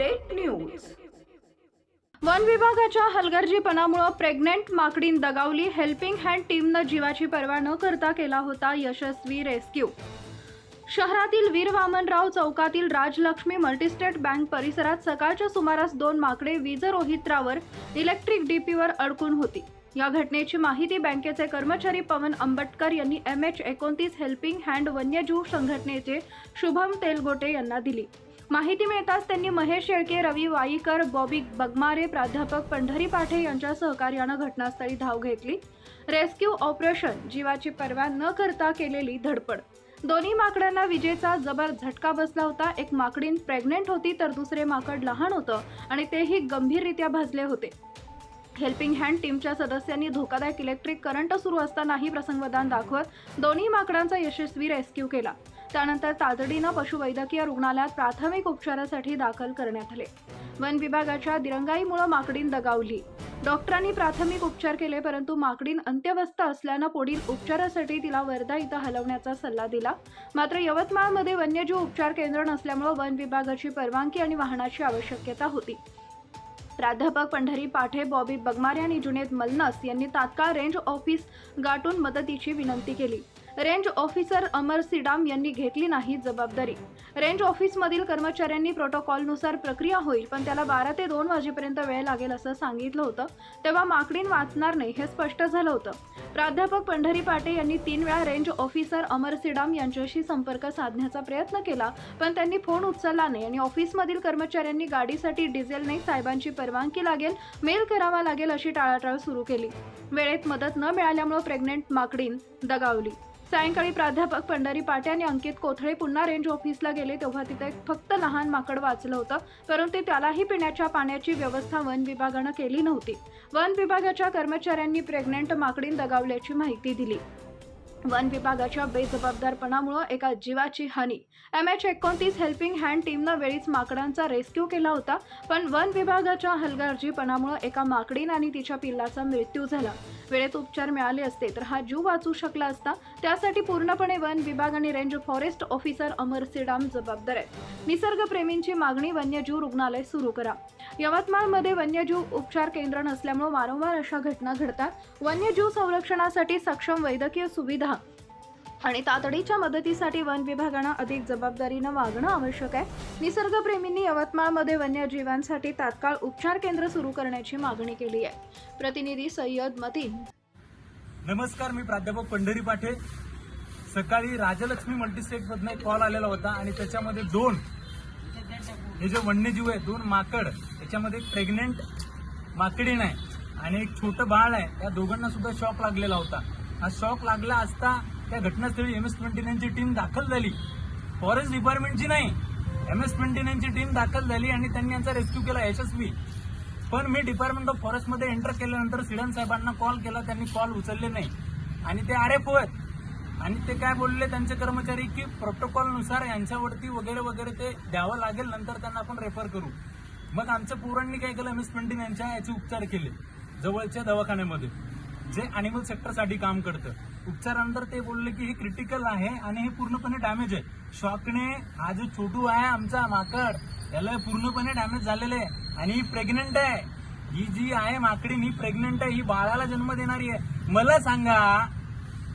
Update news वन विभागाच्या हलगर्जीपणामुळे प्रेग्नेंट माकडीन दगावली हेल्पिंग हँड टीमनं जीवाची पर्वा न करता केला होता यशस्वी रेस्क्यू शहरातील वीर वामनराव चौकातील राजलक्ष्मी मल्टीस्टेट बँक परिसरात सकाळच्या सुमारास दोन माकडे वीज रोहित्रावर इलेक्ट्रिक डीपीवर अडकून होती. या घटनेची माहिती बँकेचे कर्मचारी पवन आंबटकर यांनी एम एच एकोणतीस हेल्पिंग हँड वन्यजीव संघटनेचे शुभम तेलगोटे यांना दिली. माहिती मिळताच त्यांनी महेश शेळके रवी वाईकर बॉबी बगमारे प्राध्यापक पंढरी पाठे यांच्या सहकार्यानं घटनास्थळी धाव घेतली. रेस्क्यू ऑपरेशन जीवाची पर्वा न करता केलेली धडपड. दोन्ही माकडांना विजेचा जबर झटका बसला होता. एक माकडीन प्रेग्नेंट होती तर दुसरे माकड लहान होतं आणि तेही गंभीररित्या भाजले होते. हेल्पिंग हँड टीमच्या सदस्यांनी धोकादायक इलेक्ट्रिक करंट सुरू असतानाही प्रसंगवदान दाखवत दोन्ही माकडांचा यशस्वी रेस्क्यू केला. त्यानंतर तातडीनं पशुवैद्यकीय रुग्णालयात प्राथमिक उपचारासाठी दाखल करण्यात आले. वन विभागाच्या दिरंगाईमुळे माकडीन दगावली. डॉक्टरांनी प्राथमिक उपचार केले परंतु माकडीन अंत्यवस्थ असल्यानं पुढील उपचारासाठी तिला वर्धा इथं हलवण्याचा सल्ला दिला. मात्र यवतमाळमध्ये वन्यजीव उपचार केंद्र नसल्यामुळे वन विभागाची परवानगी आणि वाहनाची आवश्यकता होती. प्राध्यापक पंढरी पाठे बॉबी बगमारे आणि जुनेद मलनस यांनी तात्काळ रेंज ऑफिस गाठून मदतीची विनंती केली. रेंज ऑफिसर अमर सिडाम यांनी घेतली नाही जबाबदारी. रेंज ऑफिसमधील कर्मचाऱ्यांनी प्रोटोकॉलनुसार प्रक्रिया होईल पण त्याला बारा ते दोन वाजेपर्यंत वेळ लागेल असं सांगितलं होतं. तेव्हा माकडीन वाचणार नाही हे स्पष्ट झालं होतं. प्राध्यापक पंढरी पाटे यांनी तीन वेळा रेंज ऑफिसर अमर सिडाम यांच्याशी संपर्क साधण्याचा प्रयत्न केला पण त्यांनी फोन उचलला नाही आणि ऑफिसमधील कर्मचाऱ्यांनी गाडीसाठी डिझेल नाही साहेबांची परवानगी लागेल मेल करावा लागेल अशी टाळाटाळ सुरू केली. वेळेत मदत न मिळाल्यामुळे प्रेग्नेंट माकडीन दगावली. सायंकाळी प्राध्यापक पंढरी पाटे आणि अंकित कोथळे पुन्हा रेंज ऑफिसला गेले. तेव्हा तिथे एक फक्त लहान माकड वाचलं होतं. परंतु त्यालाही पिण्याच्या पाण्याची व्यवस्था वन विभागानं केली नव्हती. वन विभागाच्या कर्मचाऱ्यांनी प्रेग्नेंट माकडीन दगावल्याची माहिती दिली. वन विभागाच्या बेजबाबदारपणामुळं एका जीवाची हानी. एम एच एकोणतीस हेल्पिंग हँड टीमनं वेळीच माकडांचा रेस्क्यू केला होता पण वन विभागाच्या हलगर्जीपणामुळं एका माकडीन आणि तिच्या पिल्लाचा मृत्यू झाला. वेळेत उपचार मिळाले असते तर हा जीव वाचू शकला असता त्यासाठी पूर्णपणे वन विभाग आणि range forest officer Amar Sidam जबाबदार आहेत. निसर्गप्रेमींची मागणी वन्यजीव रुग्णालय सुरू करा. यवतमाळमध्ये वन्यजीव उपचार केंद्र नसल्यामुळे वारंवार अशा घटना घडतात. वन्यजीव संरक्षणासाठी सक्षम वैद्यकीय सुविधा आणि तातडीच्या मदतीसाठी वन विभागानं अधिक जबाबदारीनं वागणं आवश्यक आहे. निसर्गप्रेमींनी यवतमाळमध्ये वन्यजीवांसाठी तात्काळ उपचार केंद्र सुरू करण्याची मागणी केली आहे. प्रतिनिधी सय्यद मतीन. नमस्कार मी प्राध्यापक पंढरी पाठे. सकाळी राजलक्ष्मी मल्टीस्टेट एक कॉल आलेला होता आणि त्याच्यामध्ये दोन हे जे वन्यजीव आहे दोन माकड त्याच्यामध्ये प्रेग्नेंट माकडीण आहे आणि एक छोटं बाळ आहे. या दोघांना सुद्धा शॉक लागलेला होता. हा शॉक लागला असता त्या घटनास्थळी एम एस ट्वेंटी नाईनची टीम दाखल झाली. फॉरेस्ट डिपार्टमेंटची नाही एम एस ट्वेंटी नाईनची टीम दाखल झाली आणि त्यांनी यांचा रेस्क्यू केला यशस्वी. पण मी डिपार्टमेंट ऑफ फॉरेस्टमध्ये एंटर केल्यानंतर सिडन साहेबांना कॉल केला त्यांनी कॉल उचलले नाही. आणि ते आर एफ आणि ते काय बोलले त्यांचे कर्मचारी की प्रोटोकॉलनुसार यांच्यावरती वगैरे वगैरे ते द्यावं लागेल नंतर त्यांना आपण रेफर करू. मग आमच्या पोरांनी काय केलं? एम एस ट्वेंटी यांच्या याचे उपचार केले जवळच्या दवाखान्यामध्ये. जे अॅनिमल सेक्टरसाठी काम करतं. उपचारानंतर ते बोलले की हे क्रिटिकल आहे आणि हे पूर्णपणे डॅमेज आहे. शॉकने हा जो छोटू आहे आमचा माकड याला पूर्णपणे डॅमेज झालेलं आहे आणि ही प्रेग्नेंट आहे. ही जी आहे माकडी ही प्रेग्नेंट आहे ही बाळाला जन्म देणारी आहे. मला सांगा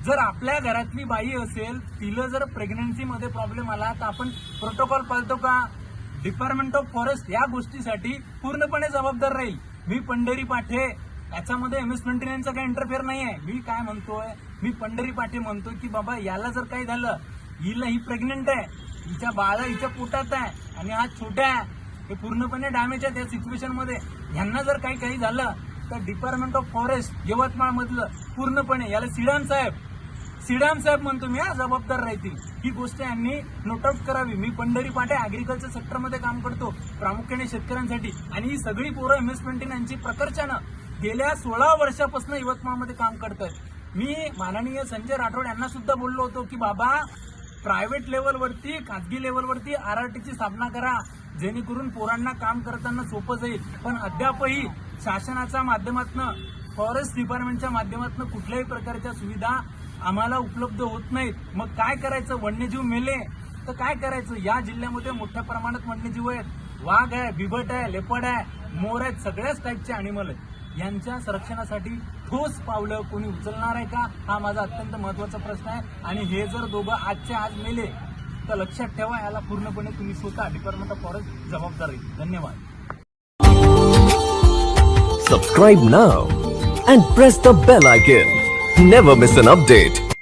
जर आपल्या घरातली बाई असेल तिला जर प्रेग्नन्सीमध्ये प्रॉब्लेम आला तर आपण प्रोटोकॉल पाळतो का? डिपार्टमेंट ऑफ फॉरेस्ट या गोष्टीसाठी पूर्णपणे जबाबदार राहील. मी पंढरी पाठे याच्यामध्ये एम एस ट्वेंटी नाईनचा काही इंटरफेअर नाही आहे मी काय म्हणतोय? मी पंढरी पाठे म्हणतोय की बाबा याला जर काही झालं हिला ही प्रेग्नेंट आहे हिच्या बाळा हिच्या पोटात आहे आणि हा छोट्या आहे हे पूर्णपणे डॅमेज आहे त्या सिच्युएशनमध्ये ह्यांना जर काही काही झालं तर डिपार्टमेंट ऑफ फॉरेस्ट यवतमाळमधलं पूर्णपणे याला सिडाम साहेब. सिडाम साहेब म्हणतो मी हा जबाबदार राहतील. ही गोष्ट यांनी नोटआउट करावी. मी पंढरी पाटे अॅग्रिकल्चर सेक्टरमध्ये काम करतो प्रामुख्याने शेतकऱ्यांसाठी. आणि ही सगळी पोरं इन्व्हेस्टमेंट यांची प्रकर्षानं गेल्या सोळा वर्षापासून यवतमाळमध्ये काम करतात मी माननीय संजय राठोड यांना सुद्धा बोललो होतो की बाबा प्रायव्हेट लेवलवरती खाजगी लेवलवरती आर आर टीची स्थापना करा. जेणेकरून पोरांना काम करताना सोपं जाईल. पण अद्यापही शासनाच्या माध्यमातून फॉरेस्ट डिपार्टमेंटच्या माध्यमातून कुठल्याही प्रकारच्या सुविधा आम्हाला उपलब्ध होत नाहीत. मग काय करायचं? वन्यजीव मेले. तर काय करायचं? या जिल्ह्यामध्ये मोठ्या प्रमाणात वन्यजीव आहेत. वाघ आहे बिबट आहे लेपड आहे मोर आहेत सगळ्याच टाईपचे अॅनिमल आहेत. यांच्या संरक्षणासाठी ठोस पावलं कोणी उचलणार आहे का? हा माझा अत्यंत महत्त्वाचा प्रश्न आहे. आणि हे जर दोघं आजच्या आज मेले तर लक्षात ठेवा याला पूर्णपणे तुम्ही स्वतः डिपार्टमेंट ऑफ फॉरेस्ट जबाबदार आहे. धन्यवाद. Subscribe now and press the bell icon never miss an update